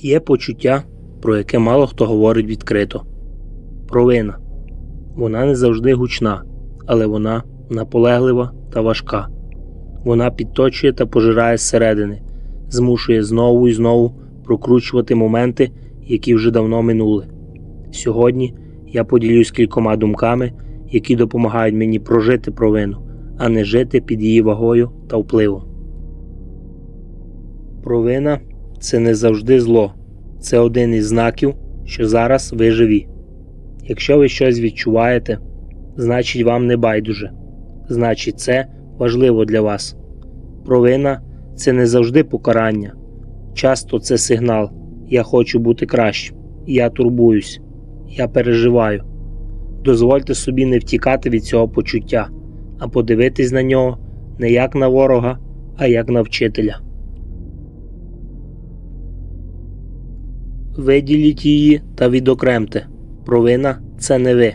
Є почуття, про яке мало хто говорить відкрито. Провина. Вона не завжди гучна, але вона наполеглива та важка. Вона підточує та пожирає зсередини, змушує знову і знову прокручувати моменти, які вже давно минули. Сьогодні я поділюсь кількома думками, які допомагають мені прожити провину, а не жити під її вагою та впливом. Провина це не завжди зло, це один із знаків, що зараз ви живі. Якщо ви щось відчуваєте, значить вам не байдуже, значить це важливо для вас. Провина це не завжди покарання. Часто це сигнал: я хочу бути кращим, я турбуюсь, я переживаю. Дозвольте собі не втікати від цього почуття, а подивитись на нього не як на ворога, а як на вчителя. Виділіть її та відокремте. Провина це не ви.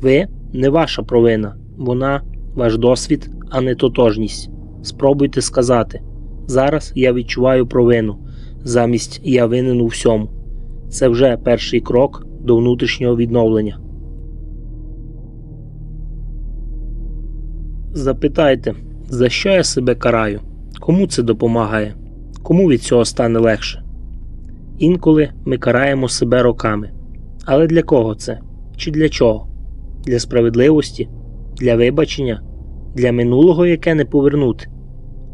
Ви не ваша провина, вона ваш досвід, а не тотожність. Спробуйте сказати: зараз я відчуваю провину, замість я винен у всьому. Це вже перший крок до внутрішнього відновлення. Запитайте, за що я себе караю? Кому це допомагає? Кому від цього стане легше? Інколи ми караємо себе роками. Але для кого це? Чи для чого? Для справедливості? Для вибачення? Для минулого, яке не повернути?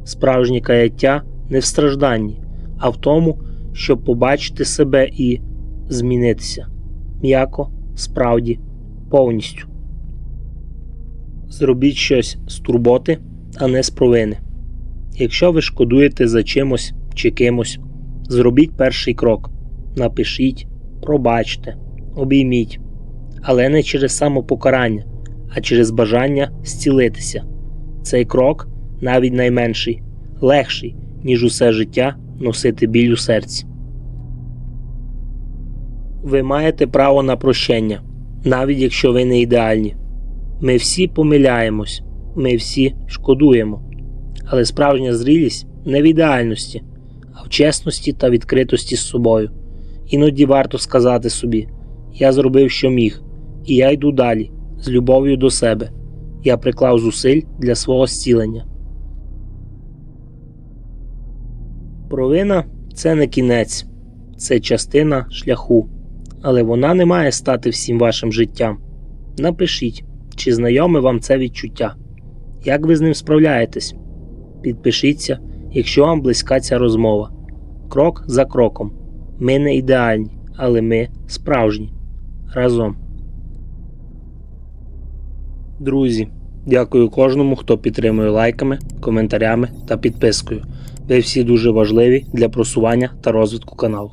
Справжнє каяття не в стражданні, а в тому, щоб побачити себе і змінитися м'яко, справді, повністю. Зробіть щось з турботи, а не з провини. Якщо ви шкодуєте за чимось чи кимось, зробіть перший крок. Напишіть, пробачте, обійміть, але не через самопокарання, а через бажання зцілитися. Цей крок, навіть найменший, легший, ніж усе життя носити біль у серці. Ви маєте право на прощення, навіть якщо ви не ідеальні. Ми всі помиляємось, ми всі шкодуємо. Але справжня зрілість не в ідеальності, а в чесності та відкритості з собою. Іноді варто сказати собі: я зробив, що міг, і я йду далі, з любов'ю до себе. Я приклав зусиль для свого зцілення. Провина це не кінець, це частина шляху, але вона не має стати всім вашим життям. Напишіть, чи знайоме вам це відчуття, як ви з ним справляєтесь. Підпишіться, якщо вам близька ця розмова. Крок за кроком. Ми не ідеальні, але ми справжні. Разом. Друзі, дякую кожному, хто підтримує лайками, коментарями та підпискою. Ви всі дуже важливі для просування та розвитку каналу.